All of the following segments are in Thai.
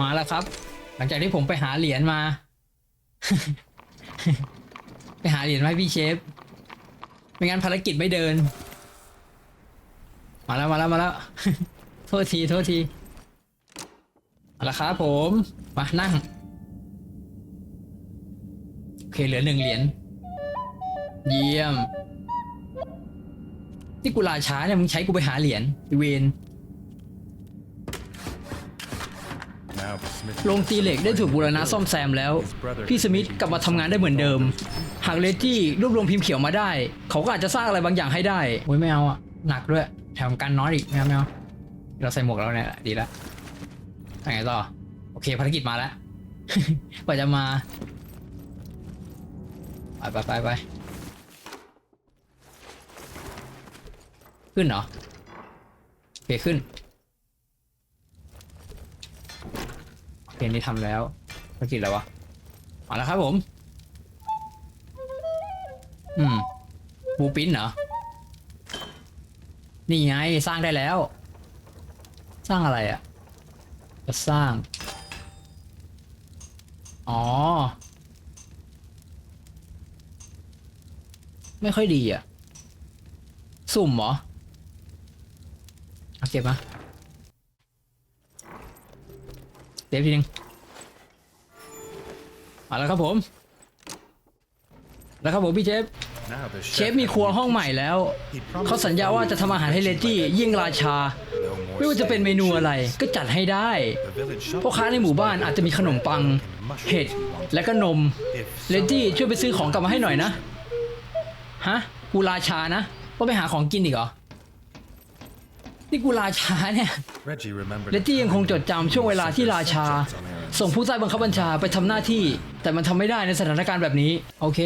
มาแล้วครับ หลังจากที่ผมไปหาเหรียญมา ไปหาเหรียญมาให้พี่เชฟ ไม่งั้นภารกิจไม่เดิน มาแล้วมาแล้วมาแล้ว โทษทีโทษทีเอาละครับผม มานั่ง โอเคเหลือหนึ่งเหรียญ เยี่ยมที่กูลาช้าเนี่ยมึงใช้กูไปหาเหรียญไอ้เวน Now the smith โรงตีเหล็กได้ถูกบูรณะซ่อมแซมแล้ว พี่สมิธกลับมาทำงานได้เหมือนเดิม หากเลจี้รวบรวมพิมพ์เขียวมาได้ เขาก็อาจจะสร้างอะไรบางอย่างให้ได้โอ้ยไม่เอาอะหนักด้วย แถมกันน้อยอีกไม่เอาไม่เอาเราใส่หมวกแล้วเนี่ยดีแล้วไปไงต่อ โอเคภารกิจมาแล้วกว่าจะมา ไปไปไปไปขึ้นเหรอโอเคขึ้น เพ ลงนี้ทำแล้วภารกิจอะไรวะมาแล้วครับผม อืมบูปิ้นเหรอ นี่ไงสร้างได้แล้ว สร้างอะไรอะ่ะ จะสร้าง อ๋อ ไม่ค่อยดีอะ่ะ สุ่มเหรอ เอาเก็บมา เดี๋ยวทีนึงมาแล้วครับผม แล้วครับผมพี่เชฟ Now the เชฟมีครัวห้องใหม่แล้ว เขาสัญญาว่าจะทำอาหารให้เลจี้ยิ่งราชา ไม่ว่าจะเป็นเมนูอะไรก็จัดให้ได้พ่อค้าในหมู่บ้านอาจจะมีขนมปัง เห็ด และก็นม เลจี้ช่วยไปซื้อของกลับมาให้หน่อยนะ ฮะ กูราชานะต้องไปหาของกินอีกเหรอ นี่กูราชาเนี่ยเลจี้ยังคงจดจำช่วงเวลาที่ราชา ส่งผู้ใต้บังคับบัญชาไปทำหน้าที่ แต่มันทำไม่ได้ในสถานการณ์แบบนี้ โอเค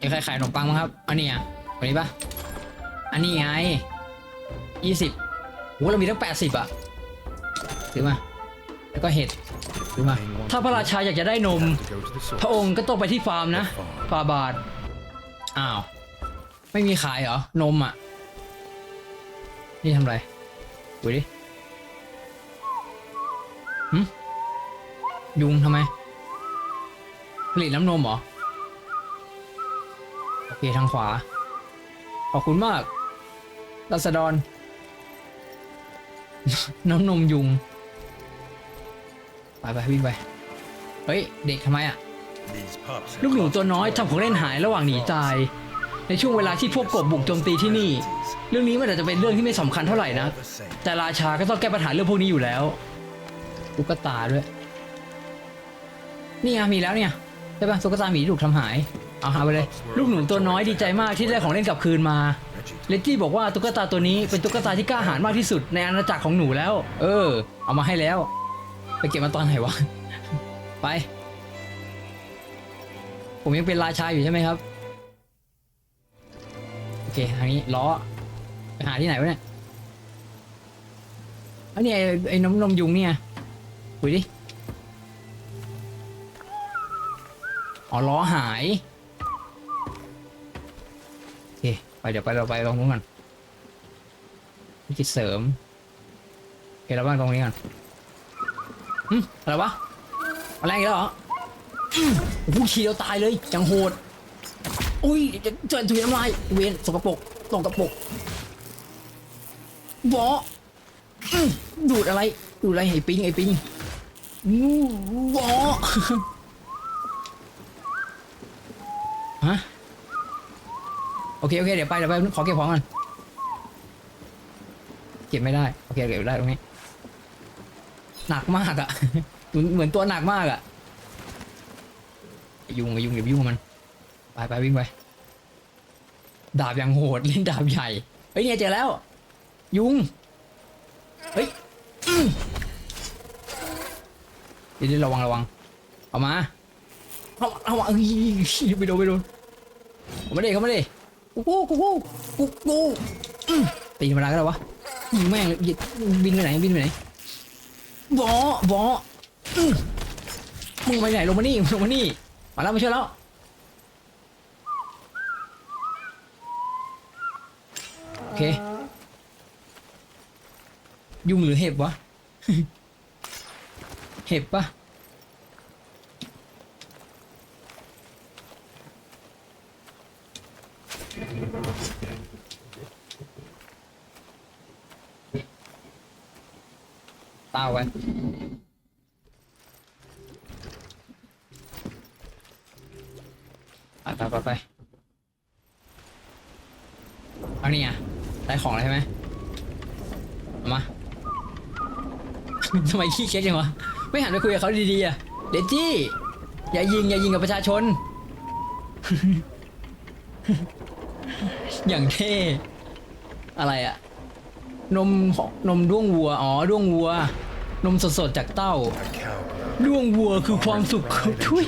มีใครขายขนมปังมั้งครับ อันนี้อะอันนี้ปะอันนี้ไงยี่สิบ โหเรามีตั้งแปดสิบอะซื้อมา แล้วก็เห็ดซื้อมา ถ้าพระราชาอยากจะได้นม พระองค์ก็ต้องไปที่ฟาร์มนะ ฟาบาท อ้าว ไม่มีขายเหรอ นมอะ นี่ทำอะไรดูดิหึยุงทำไม ผลิตน้ำนมเหรอ โอเค ทางขวา ขอบคุณมากรัษฎร น้ำนมยุง ไปไปวิ่งไป เฮ้ย เด็กทำไมอะ ลูกหนูตัวน้อยทำของเล่นหายระหว่างหนีตาย ในช่วงเวลาที่พวกกบบุกโจมตีที่นี่ เรื่องนี้มันอาจจะเป็นเรื่องที่ไม่สำคัญเท่าไหร่นะ แต่ราชาก็ต้องแก้ปัญหาเรื่องพวกนี้อยู่แล้วตุ๊กตาด้วย นี่ไงมีแล้วเนี่ยใช่ปะตุ๊กตาหมีถูกทำหาย เอาหาไปเลย ลูกหนูตัวน้อยดีใจมากที่ได้ของเล่นกลับคืนมา เลตตี้บอกว่าตุ๊กตาตัวนี้เป็นตุ๊กตาที่กล้าหาญมากที่สุดในอาณาจักรของหนูแล้ว เออ เอามาให้แล้ว ไปเก็บมาตอนไหนวะ ไป ผมยังเป็นราชาอยู่ใช่ไหมครับ โอเคทางนี้ล้อไปหาที่ไหนวะเนี่ยอันนี้ไอ้ไอ้นมนมยุงเนี่ยคุยดิ อ๋อล้อหาย เคไปเดี๋ยวไปเราไปตรงนู้นก่อนวิกิจเสริมโอเคเราบ้างตรงนี้ก่อนหึอะไรวะอะไรอีกแล้วเหรออืมโอ้โหขี่เราตายเลยจังโหดอุ้ยเจอถุยน้ำลายเวนสกปรกสกปรกบออื้อดูดอะไรดูดอะไรไอ้ปิงไอ้ปิงบอ ฮะ โอ เคโอเคเดี๋ยวไปเดี๋ยวไปขอเก็บของก่อนเก็บไม่ได้โอเคเก็บได้ตรงนี้หนักมากอะเหมือนเหมือนตัวหนักมากอะยุงยุงอย่าไปยุ่งมันไปไปวิ่งไปดาบยังโหดเล่นดาบใหญ่เฮ้ยเนี่ยเจอแล้ว ยุงเฮ้ยเดี๋ยวระวังระวังเอามาเอาเอาเอาเอ้ยไปโดนไปโดนเข้ามาดิเข้ามาดิ กูกูกูกูกูกูอื้อตีธรรมดาก็ได้วะยิงแม่งเลยยิงบินไปไหนบินไปไหนบอบออื้อมึงไปไหนลงมานี่ลงมานี่มาแล้วมาช่วยแล้วโอเคยุงหรือเห็บวะ เห็บปะ ไว้ไปไปไปไปเอานี่ไงได้ของอะไรใช่ไหมเอามา ทำไมขี้เก๊กจังวะ ไม่หันไปคุยกับเขาดีๆอะ เดจี้ อย่ายิง อย่ายิงกับประชาชน อย่างเท่ อะไรอะ นมของนมด้วงวัว อ๋อ ด้วงวัว นมสดๆจากเต้าด้วงวัวคือความสุขทุย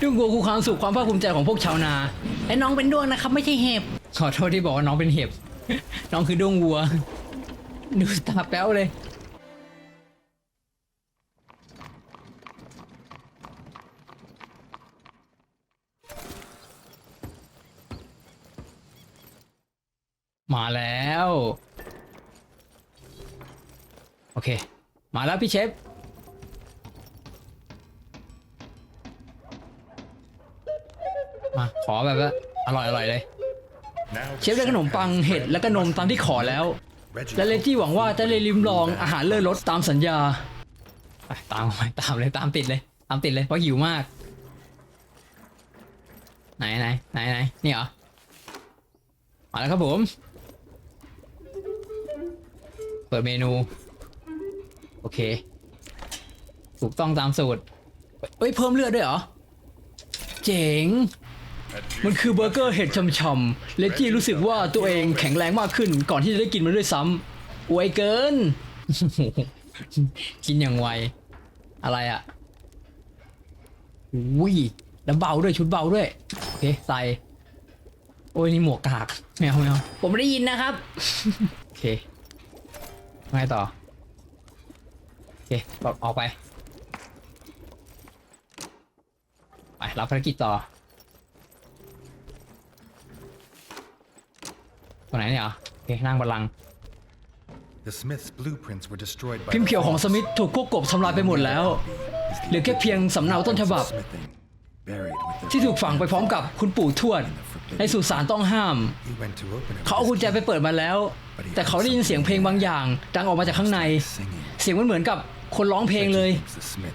ด้วงวัวคือความสุขความภาคภูมิใจของพวกชาวนาไอ้น้องเป็นด้วงนะครับ ไม่ใช่เห็บขอโทษที่บอกว่าน้องเป็นเห็บ น้องคือด้วงวัว ดูตาแป๊วเลยมาแล้ว โอเค มาแล้วพี่เชฟ มาขอแบบว่าอร่อยอร่อยเลย Now เชฟได้ขนมปังเห็ดและก็นมตามที่ขอแล้ว Reggie และเลจี้หวังว่าจะได้ลิ้มลองอาหารเลิศรสตามสัญญาไปตามไปตามเลยตามติดเลยตามติดเลยเพราะหิวมาก ไหนไหนไหนไหนนี่เหรอมาแล้วครับผม เปิดเมนูโอ เค ถูกต้องตามสูตรเอ้ยเพิ่มเลือดด้วยเหรอ เจ๋ง มันคือเบอร์เกอร์เห็ดช่ำๆเลจี้รู้สึกว่าตัวเองแข็งแรงมากขึ้น ก่อนที่จะได้กินมันด้วยซ้ำไวเกิน กินอย่างไว อะไรอะอุ้ยแล้วเบาด้วยชุดเบาด้วย โอเคใส่โอ้ยนี่หมวกกากไม่เอาไม่เอาผมไม่ได้ยินนะครับ โอเคไงต่อโอ เคบอกออกไป ไป รับภารกิจต่อตรงไหนเนี่ยเหรอโอเคนั่งบัลลังก์ The Smith's blueprints were destroyed by พิมพ์เขียวของสมิธถูกพวกกบทำลายไปหมดแล้ว เหลือแค่เพียงสำเนาต้นฉบับ smithing buried with the ที่ถูกฝังไปพร้อมกับคุณปู่ทวด ในสุสานต้องห้าม He went to open it เขาเอากุญแจไปเปิดมาแล้ว แต่เขาได้ยินเสียงเพลงบางอย่าง ดังออกมาจากข้างใน singing เสียงมันเหมือนกับ คนร้องเพลงเลย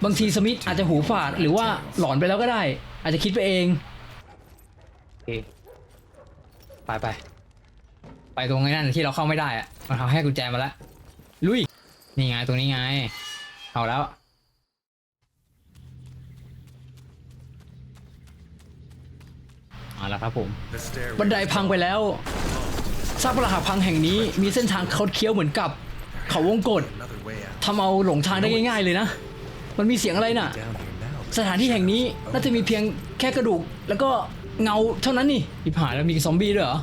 บางทีสมิธอาจจะหูฝาดหรือว่าหลอนไปแล้วก็ได้ อาจจะคิดไปเองโอเคไปไปไปตรงไอ้นั่นที่เราเข้าไม่ได้อะมันเขาให้กุญแจมาแล้วลุยนี่ไงตรงนี้ไงเอาแล้วเอาละครับผม The stairway บันไดพังไปแล้วซากปรักหักพังแห่งนี้มีเส้นทางคดเคี้ยวเหมือนกับ เขาวงกฏ another way out ทำเอาหลงทางได้ง่าย ๆ เลยนะ มันมีเสียงอะไรน่ะ สถานที่แห่งนี้น่าจะมีเพียงแค่กระดูก แล้วก็เงาเท่านั้นนี่พิผ่านแล้วมีซอมบี้ด้วยเหรอ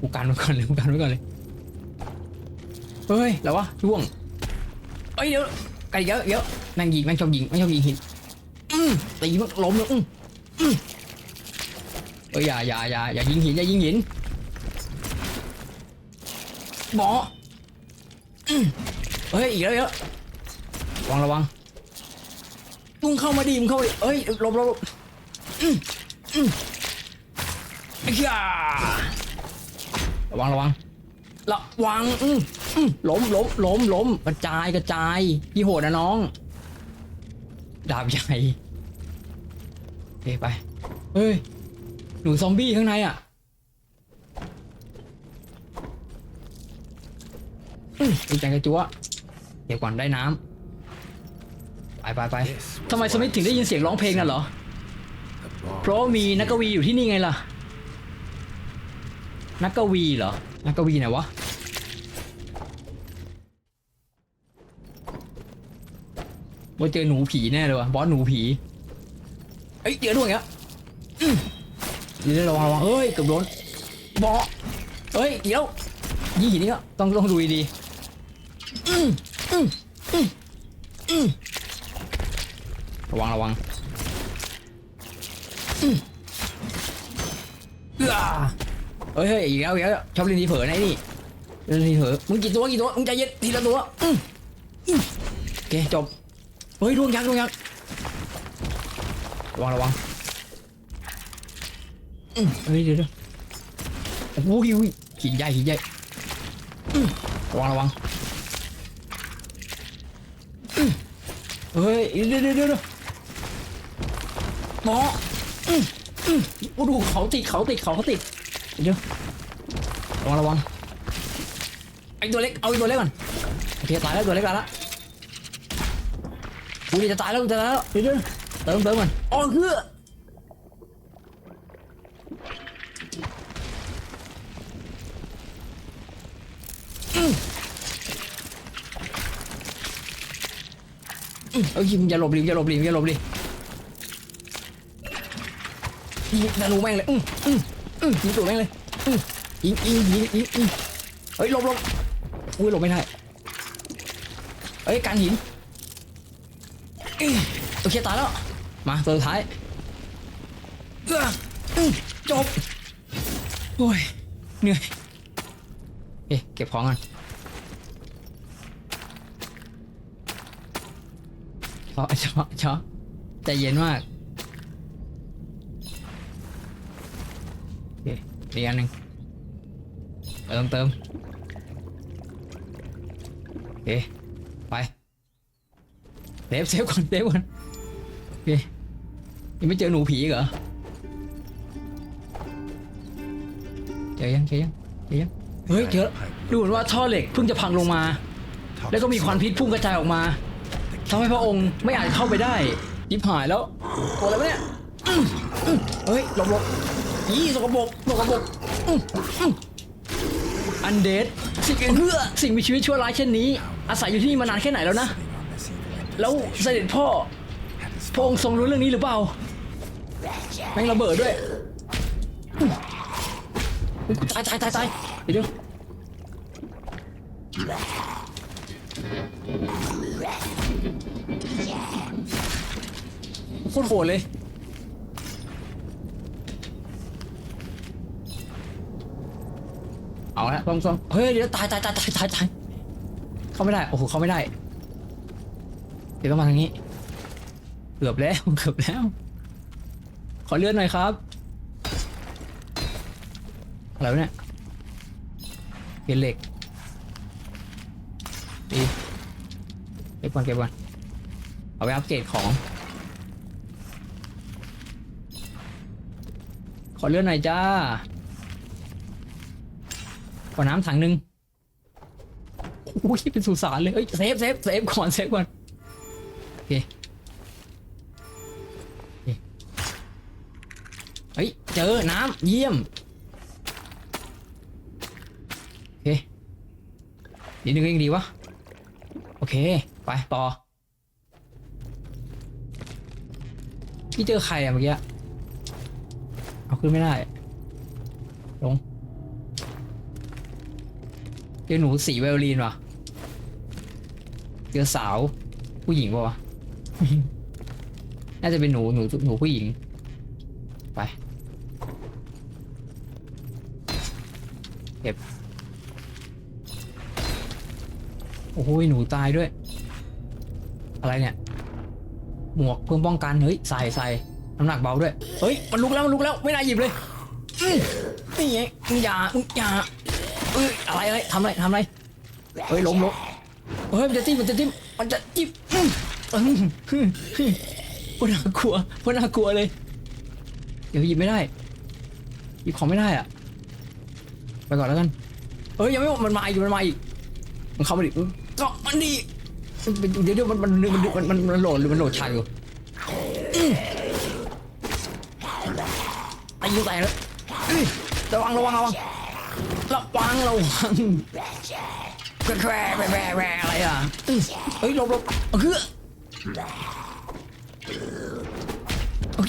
กูกันไว้ก่อนเลยกูกันไว้ก่อนเลย เฮ้ยแล้ววะร่วงเอ้ยเดี๋ยวไก่เยอะเยอะแม่งยิงแม่งชอบยิงแม่งชอบยิงหินอืมตีมันล้มเลยอืมอืมเอ้ยอย่าอย่าอย่าอย่ายิงหินอย่ายิงหินหมอ เฮ้ย อีกแล้วเยอะระวังระวังมึงเข้ามาดิมเข้ามาดิเอ้ยหลบหลบหลบอืมอืมไอ้ย่าระวังระวังระวังอืมอืมล้มล้มล้มล้มกระจายกระจายพี่โหดนะน้อง ดาบใหญ่โอเคไป เฮ้ย หนูซอมบี้ข้างในอะ อืมดีใจกระจัวเดี๋ยวก่อนได้น้ำไปไปไปทำไมสมิธถึงได้ยินเสียงร้องเพลงน่ะเหรอ เพราะมีนักกวีอยู่ที่นี่ไงล่ะ นักกวีเหรอ นักกวีไหนวะว่าเจอหนูผีแน่เลยวะบอสหนูผี เอ้ยเดี๋ยวด้วยอย่างเงี้ยดี๋ยวระวังระวังเอ้ยเกือบโดนบอสเอ้ยเดี๋ยวยี่หินนี่ก็ต้องต้องดูดี ระวังระวังเฮ้ยเฮ้ยอีกแล้วอีกแล้วชอบเล่นทีเผลอนะไอ้นี่เล่นทีเผลอมึงกี่ตัวกี่ตัวมึงใจเย็นทีละตัวอืมโอเคจบเฮ้ยดวงยักษ์ดวงยักษ์ระวังระวังอืมเฮ้ยเดี๋ยวเดี๋ยวโอ้โหหินใหญ่หินใหญ่ระวังระวัง เฮ้ยเดี๋ยวเดี๋ยวเดี๋ยวเดี๋ยหมอโอ้ดูเขาติดเขาติดเขาติดเดี๋ยวระวังระวังไอตัวเล็กเอาไอตัวเล็กก่อนโอเคตายแล้วตัวเล็กตายแล้วกูจะตายแล้วจะตายแล้วเดี๋ยวเดี๋ยวเติมเติมก่อนอ๋อเฮือ เอ้ยมึงอย่าหลบดิอย่าหลบดิอย่าหลบดิยิงธนูแม่งเลยอืมอืมอืมยิงตัวแม่งเลยอืมยิงยิงยิงยิงยิงเฮ้ยหลบหลบอุ้ยหลบไม่ได้เฮ้ยการหินอื้อโอเคตายแล้วมาตัวสุดท้ายจบโอ้ยเหนื่อยเอ๊ะเก็บของก่อน ชอชอชอใจเย็นมากอเคอีกอันหนึ่งเติมเติมโอเคไปเซฟเซฟก่อนเซฟก่อนโอเคยังไม่เจอหนูผีเหรอเจอยังเจอยังเจอยังเฮ้ยเจอดูเหมือนว่าท่อเหล็กเพิ่งจะพังลงมา แล้วก็มีควันพิษพุ่งกระจายออกมา ทำให้พระองค์ไม่อาจเข้าไปได้ยิบหายแล้วตัวอะไรวะเนี่ยอื้ออื้อเฮ้ยหลบหลบยี่สกปรกสกปรกอื้ออื้ออันเดดสิ่งเพื่อสิ่งมีชีวิตชั่วร้ายเช่นนี้ อาศัยอยู่ที่นี่มานานแค่ไหนแล้วนะ แล้วเสด็จพ่อพระองค์ทรงรู้เรื่องนี้หรือเปล่าแม่งระเบิดด้วยอื้ออุ๊ยตายตายตายตายเดี๋ยว โคตรโหดเลยเอาละตรงๆเฮ้ยเดี๋ยวตายตายตายตายตายตายเข้าไม่ได้โอ้โหเข้าไม่ได้ เดี๋ยวต้องมาทางนี้ เกือบแล้วเกือบแล้ว ขอเลื่อนหน่อยครับอะไรวะเนี่ยเก็นเหล็กดีเก็บก่อนเก็บก่อนเอาไปอัปเกรดของ ขอเลื่อนหน่อยจ้า ขอน้ำถังหนึ่งโอ้ยเป็นสุสานเลยเอ้ยเซฟเซฟเซฟก่อนเซฟก่อนโอเคเคเฮ้ยเจอน้ำเยี่ยมโอเคนิดนึงยังดีวะโอเค ไปต่อพี่เจอใครอะเมื่อกี้ เอาขึ้นไม่ได้ ลงเจอหนูสีไวโอลินว่ะเจอสาว ผู้หญิงป่าวะ น่าจะเป็นหนูหนูหนูผู้หญิง ไปเก็บโอ้โหหนูตายด้วย อะไรเนี่ย หมวกเพิ่มป้องกัน เฮ้ย ใส่ใส่ น้ำหนักเบาด้วย เฮ้ย มันลุกแล้ว มันลุกแล้ว ไม่น่าหยิบเลยอื้อนี่ไงมึงอย่ามึงอย่าเอ้ย อะไรอะไรทำอะไรทำอะไร เฮ้ยล้มล้มเฮ้ย มันจะจิ้ม มันจะจิ้ม มันจะจิ้มอื้ออื้ออื้ออื้อโคตรน่ากลัวโคตรน่ากลัวเลย เดี๋ยวหยิบไม่ได้ หยิบของไม่ได้อะไปก่อนแล้วกัน เฮ้ย ยังไม่หมดมันมาอีก มันมาอีก มันเข้ามาดิก็มันดิเดี๋ยวเดี๋ยวมันมันมันมันมันมันโหลดหรือมันโหลดชาอยู่ายกูแตกแล้วระวังระวังระวังระวังระวังแควแควแควแควแควอะไรอะเฮ้ยหลบหลบเฮ้ยเฮ้ย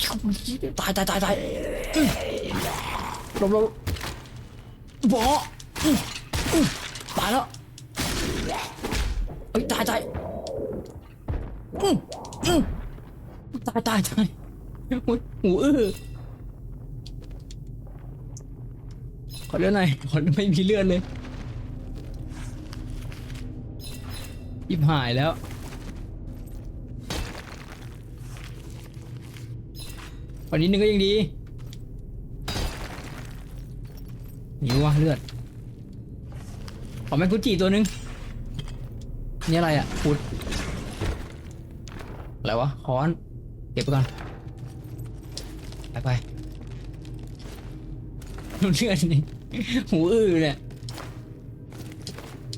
ตายตายตายตายหลบหลบบออื้ออื้อตายแล้วเฮ้ยตายตายอืมอืมตายตายตายหูหูอื้อ ขอเลือดหน่อยขอไม่มีเลือดเลยยิบหายแล้ว วันนี้นึงก็ยังดีหิววะเลือด ขอแมงกุจิตัวหนึง นี่อะไรอะขุดอะไรวะค้อน เก็บไปก่อน ไปไปเลือดนี่ หูอื้อเนี่ย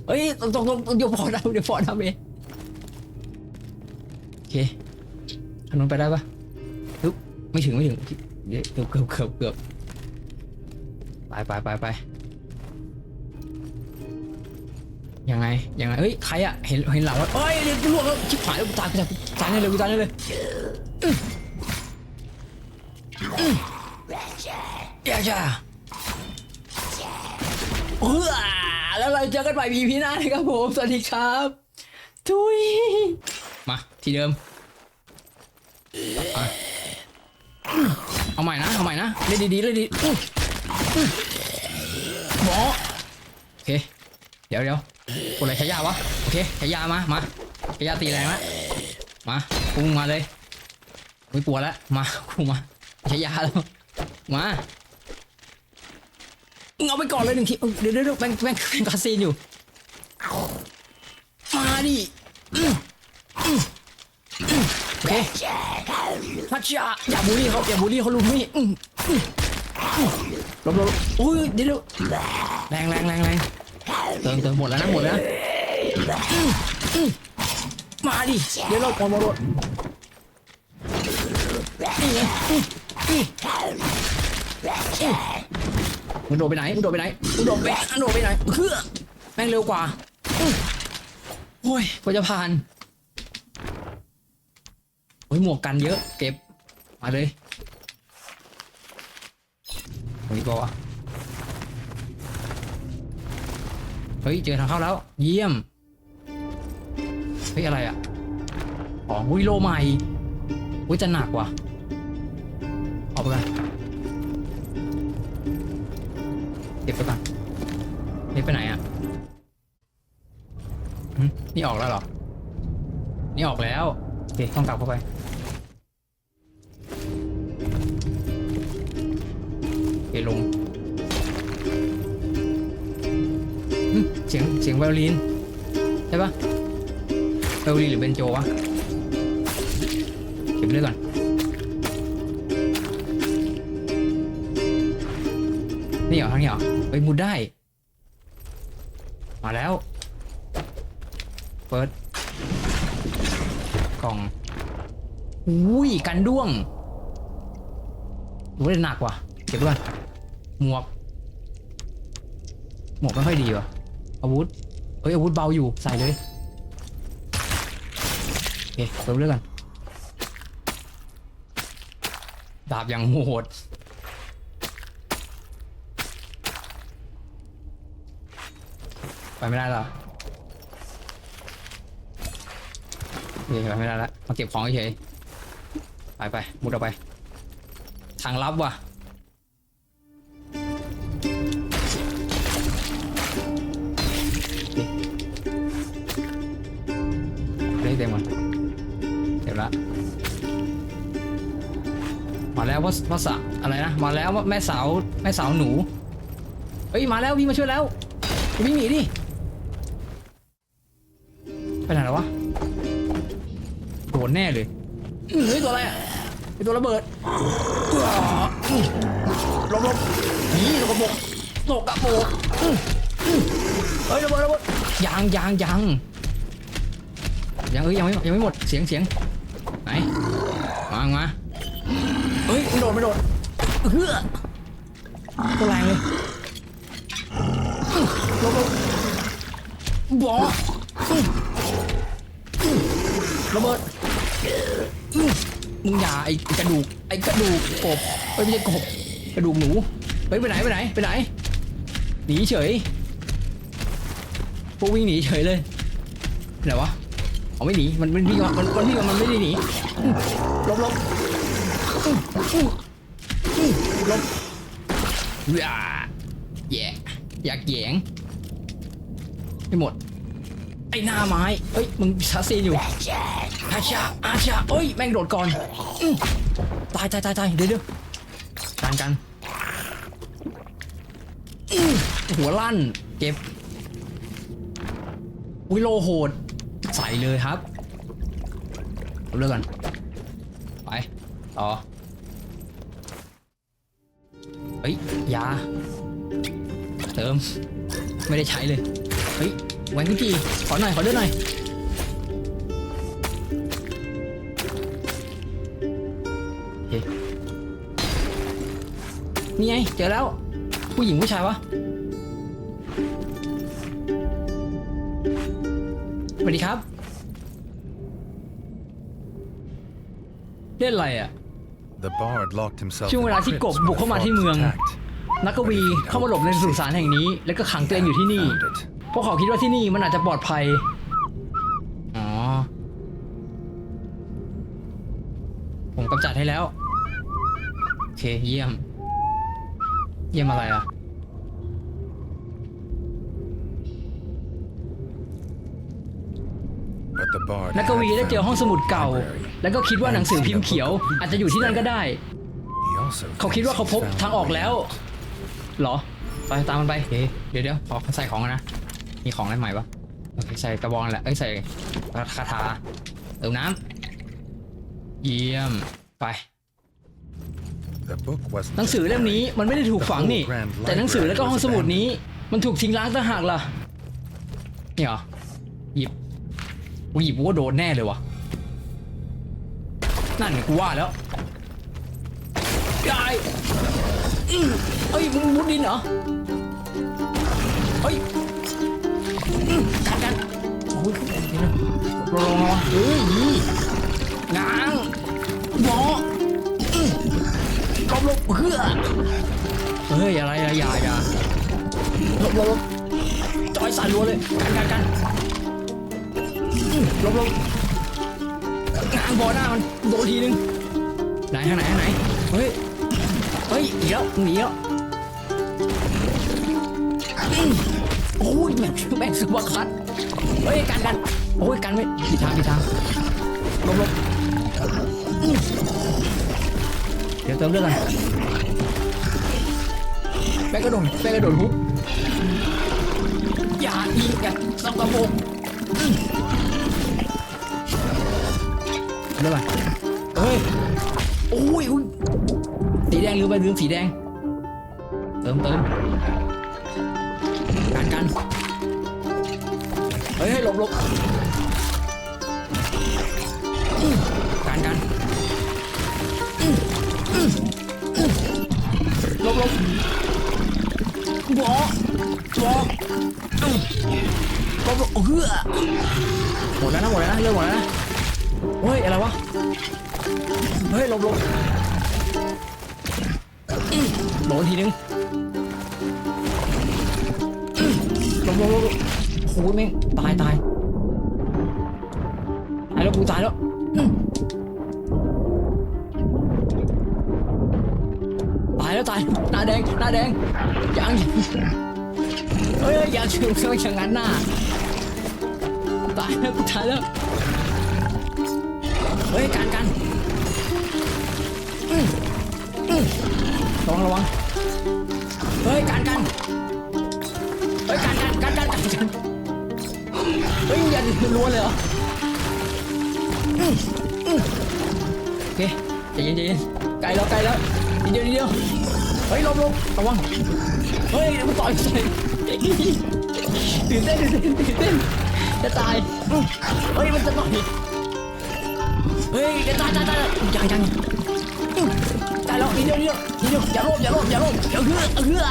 เฮ้ยตรงตรงตรงเดี๋ยวพอดำเดี๋ยวพอดำเองโอเคทางนู้นไปได้ปะฮึบไม่ถึงไม่ถึงเดี๋ยวเกือบเกือบเกือบเกือบไปไปไปไปยังไงยังไงเฮ้ยใครอะเห็นเห็นหลังว่าเอ้ยเดี๋ยวกูล่วงแล้วชิบหายแล้วกูตายกูตายกูตายเลยกูตายเลยอื้ออื้ออย่าจ้า เออแล้วเราเจอกันใหม่ EP หน้านะครับผม สวัสดีครับทุยมาที่เดิมอะเอาใหม่นะ เอาใหม่นะ เล่นดีๆเล่นดีอื้ออื้หมอโอเค เดี๋ยวเดี๋ยวคนอะไรใช้ยาวะ โอเคใช้ยามา มาใช้ยาตีแรงละมาพุงมาเลยไม่ปวดแล้วมากูมาใช้ยาแล้ว มา มึงเอาไปก่อนเลยหนึ่งทีเดี๋ยวเดี๋ยวแม่งแม่งแม่งคาซีนอยู่ มาดิโอเคฮัชชาอย่าบูลลี่เขาอย่าบูลลี่เขาลุมนี่ลบลบอุ้ยเดี๋ยวแรงแรงแรงแรงเติมเติมหมดแล้วนะหมดแล้วมาดิเดี๋ยวเราก่อนมาโดนี่ไง มึงโดดไปไหนมึงโดดไปไหนมึงโดดไปมึงโดดไปไหนเพื่อแม่งเร็วกว่าโอ้ยกว่าจะผ่านโอ้ยหมวกกันเยอะ เก็บมาเลยตรงนี้ก็วะเฮ้ยเจอทางเข้าแล้ว เยี่ยมเฮ้ยอะไรอะอ๋อวิโลใหม่วิจะหนักว่ะเอาไปกัน บไปก่อนนี่ไปไหนอะหึนี่ออกแล้วเหรอ นี่ออกแล้วโอเคต้องกลับเข้าไป โอเคลงหึเสียงเสียงไวโอลินใช่ปะไวโอลินหรือเบนโจวะ เก็บเรื่อก่อน นี่เหรอทางนี้เหรอ เฮ้ยมุดได้ มาแล้ว เปิด กล่องอุ้ยกันด้วงรู้ไดหนักว่ะ เก็บไว้ก่อนหมวก หมวกไม่ค่อยดีว่ะ อาวุธ เฮ้ยอาวุธเบาอยู่ ใส่เลยโอเคเติมเรื่องกันดาบอย่างโหด ไปไม่ได้หรอโอเคไปไม่ได้แล้วมาเก็บของเฉยไปไปมุดออกไป ทางลับว่ะได้เต็มหมดเดี๋ยวละมาแล้วว่าว่าสะอะไรนะมาแล้วว่าแม่สาวแม่สาวหนูเฮ้ยมาแล้ววิ่งมาช่วยแล้ววิ่งหนีดิ ไปไหนแล้ววะโดนแน่เลยอื้อเฮ้ยตัวอะไรอะไอตัวระเบิดอื้ออื้อหลบหลบหนีตกกระบอกตกกระบอกอื้ออื้อเฮ้ยระเบิดระเบิดยางยางยางยังเอ้ยยังไม่ยังไม่หมดเสียงเสียงไหนมามาเฮ้ยไม่โดดไม่โดดเฮ้อตัวแรงเลยอื้อลงลงบออื้ออื้อ ระเบิดอื้อมึงอย่าไอ้กระดูกไอ้กระดูกกบเฮ้ยไม่ใช่กบกระดูกหนูเฮ้ยไปไหนไปไหนไปไหนหนีเฉยพวกวิ่งหนีเฉยเลยไหนวะเอาไม่หนีมันมันวิ่งมามันมันวิ่งมามันไม่ได้หนีอื้อหลบลบอื้ออื้ออื้อหลบว้าแย่อยากแยงไม่หมด ไอ้หน้าไม้เอ้ยมึงชัดซีนอยู่อาชาอาชาเอ้ยแม่งโดดก่อนตายตายตายตายเดี๋ยวเดี๋ยวกันกันหัวลั่นเก็บอุ้ยโลโหด ใส่เลยครับเอาเรื่องกันไปต่อเฮ้ยยาเติม ไม่ได้ใช้เลยเฮ้ย แหวนกุญจีขอหน่อย ขอเดินหน่อยโอเคนี่ไง เจอแล้ว ผู้หญิงผู้ชายวะสวัสดีครับ เล่นอะไรอะ The bard locked himself ช่วงเวลาที่กบบุกเข้ามาที่เมือง นักกวีเข้ามาหลบในสุสานแห่งนี้ แล้วก็ขังตัวเองอยู่ที่นี่ Found it. พวกเขาคิดว่าที่นี่มันอาจจะปลอดภัย อ๋อ ผมกำจัดให้แล้ว โอเคเยี่ยม เยี่ยมอะไรอะ นักกวีได้เจอห้องสมุดเก่า แล้วก็คิดว่าหนังสือพิมพ์เขียว อาจจะอยู่ที่นั่นก็ได้ เขาคิดว่าเขาพบทางออกแล้ว เหรอ ไปตามมันไปเฮ้ยเดี๋ยวเดี๋ยวขอใส่ของก่อนนะ มีของอะไรใหม่ปะโอเคใส่กระบองนั่นแหละเอ้ยใส่คาถาเติมน้ำเยี่ยมไป The book wasn't หนังสือเล่มนี้มันไม่ได้ถูกฝังนี่ แต่หนังสือแล้วก็ห้องสมุดนี้ มันถูกทิ้งร้างต่างหากล่ะนี่เหรอหยิบกูหยิบกูว่าโดนแน่เลยวะนั่นไงกูว่าแล้วได้อื้อเอ้ยมึงมุดดินเหรอเฮ้ยอื้อกันกันโอ้ยลงลงลงเฮ้ยนี่ง้างหมอลบลบเพื่อเฮ้ยอะไรอะอย่าอย่าลบลบจอยสั่นรัวเลยกันกันกันลบลบง้างบอหน้ามันโดนทีนึงไหนทางไหนทางไหนเฮ้ยเฮ้ยหนีแล้วหนีแล้วอื้อโอ้ยแม่งแม่งสึกว่าคัด เฮ้ยกันกันโอ้ยกันไม่ผิดทางผิดทางหลบหลบอื้อเดี๋ยวเติมเลือดกันแม่งกระโดดแม่งกระโดดฮุบอย่ายิงอย่าสกปรกอื้อเลือดกันเฮ้ยโอ้ยอุ้ยสีแดงลืมไปลืมสีแดง เติมเติมกันกันเฮ้ยเฮ้ยหลบหลบกันกันหลบหลบหมอหมออื้อหลบหลบเฮ้อหมดแล้วนะหมดแล้วนะเริ่มหมดแล้วนะเฮ้ยอะไรวะเฮ้ยหลบหลบอื้อโดนทีนึงหลงลงลง โอ้ยแม่งตายตายตายแล้วกูตายแล้วตายแล้วตายหน้าแดงหน้าแดงยังเฮ้ยอย่าถึงเรื่องอย่างนั้นน่ะตายแล้วกูตายแล้วเฮ้ยกันกันอืมอืมระวังระวังเฮ้ยกันกันเฮ้ยกันกันกันกันกันกัน เฮ้ยอย่าล้วนเลยเหรออืมอืมโอเคใจเย็นใจเย็นไกลแล้วไกลแล้วนิดเดียวนิดเดียวเฮ้ยลบลบระวังเฮ้ยเดี๋ยวมันต่อยใส่ตื่นเต้นตื่นเต้นตื่นเต้นจะตายเฮ้ยมันจะต่อยเฮ้ยจะตายตายตายยังยังตายแล้วนิดเดียวนิดเดียวนิดเดียวอย่าโลภอย่าโลภอย่าโลภอย่าเฮือเฮือ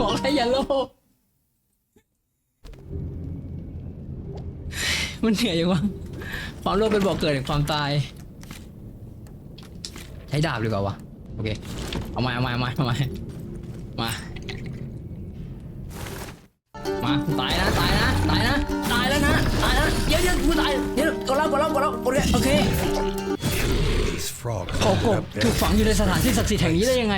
บอกให้อย่าโลภ มันเหนื่อยยังวะความโลภเป็นบ่อกเกิดแห่งความตาย ใช้ดาบดีกว่าวะโอเคเอามาเอามาเอามาเอามามา มาตายนะตายนะตายนะตายแล้วนะตายนะเดี๋ยวเดี๋ยวกูตายเดี๋ยวกดแล้วกดแล้วกดแล้วโอเคโอเค These frogs เขาก ended บ up ถูก buried ฝังอยู่ในสถานที่ศักดิ์สิทธิ์แห่งนี้ได้ยังไง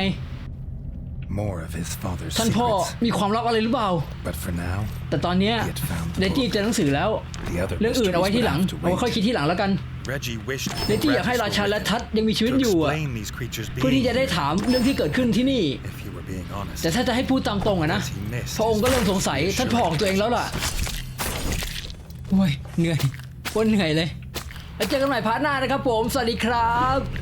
more of his father's ท่านพ่อ secrets. มีความลับอะไรหรือเปล่า But for now, แต่ตอนเนี้ย he had found เล the ตี้ book. เจอหนังสือแล้ว The other เรื่องอื่นเอาไว้ mysteries ที่ would หลัง have to เอาไว้ค่อย wait. คิดที่หลังแล้วกัน Reggie wished เลตี้อยากให้ราชาและทัศน์ยังมีชีวิต to อยู่อะ explain these creatures เพื่อที่ being จะได้ถามเรื่องที่เกิดขึ้นที่นี่ if you were being honest. แต่ถ้าจะให้พูดตามตรงอะนะ พระองค์ก็เริ่มสงสัยท่านพ่อของตัวเองแล้วล่ะโอ้ยเหนื่อยโคตรเหนื่อยเลยแล้วเจอกันใหม่พาร์ทหน้านะครับผม สวัสดีครับ